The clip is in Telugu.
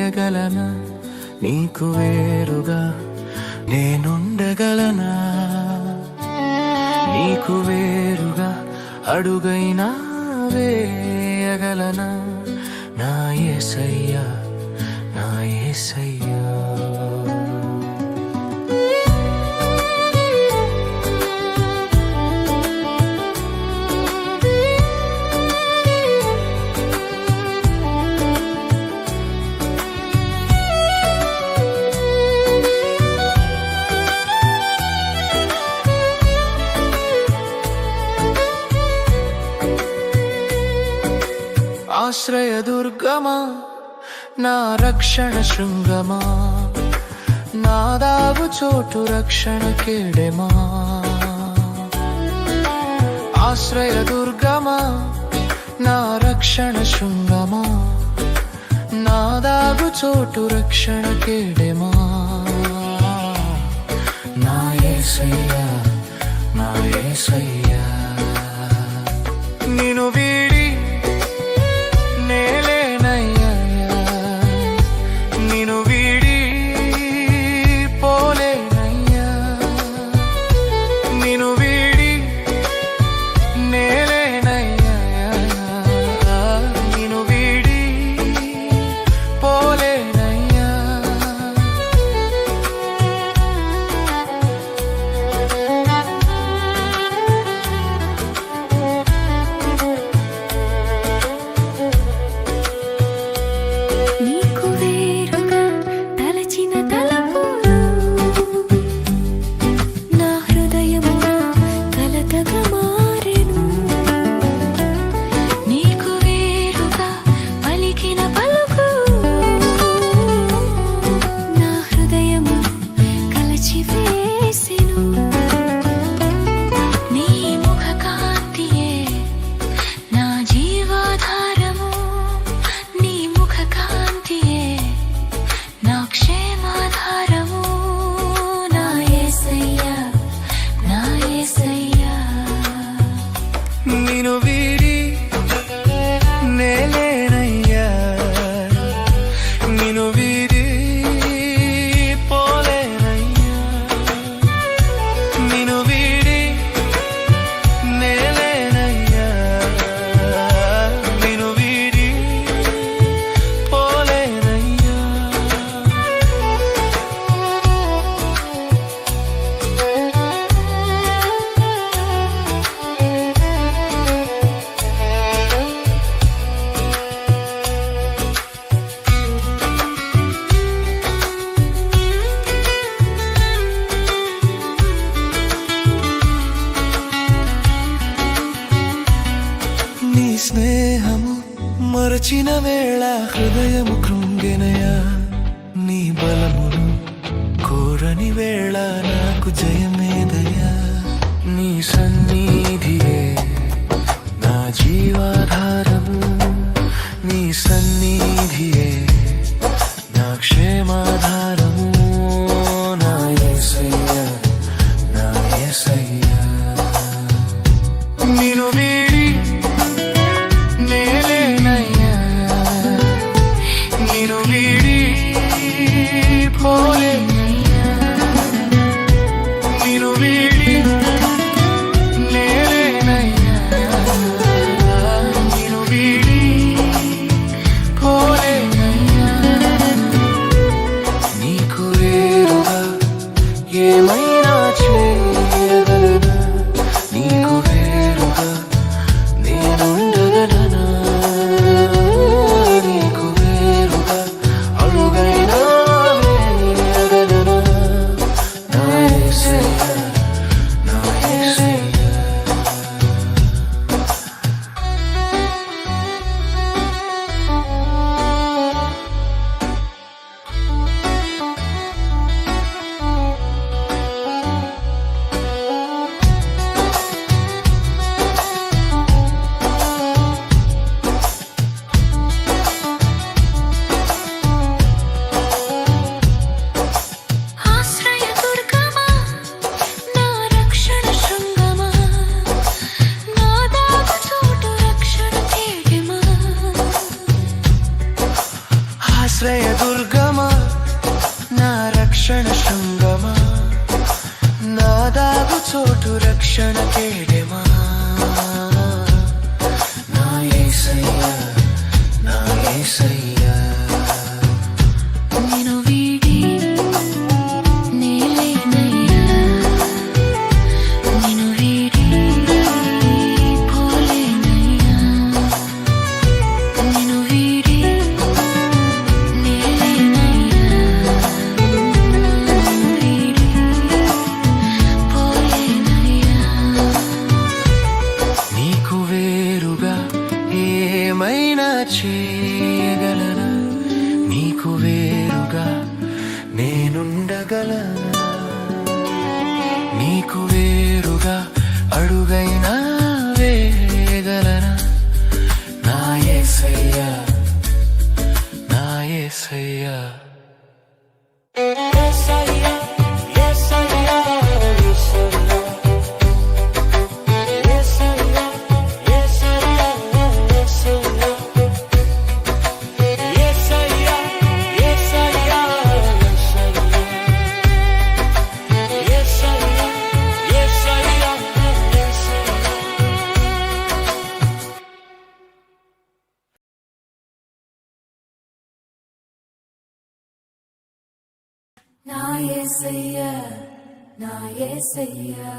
చేయగలనా? నీకు వేరుగా నేనుండగలనా? నీకు వేరుగా అడుగైనా వేయగలనా? నా ఏసయ్యా నా ఏసయ్యా. ఆశ్రయ దుర్గమా? నా రక్షణ శృంగమా? నాదావు చోటు రక్షణ కేడెమా? ఆశ్రయ దుర్గమా? నా రక్షణ శృంగమా? నాదాగు చోటు రక్షణ కేడెమా? నాయ ఏసయ్యా నాయ ఏసయ్యా. స్నేహము మరచిన వేళ హృదయము కృంగెనయా. నీ బలమును కోరని వేళ నాకు జయమేదయా నీ సన్ నీకు వేరుగా అడుగైనా వేయగలనా నా యేసయ్యా నా యేసయ్యా. నా యేసయ్యా నా యేసయ్యా.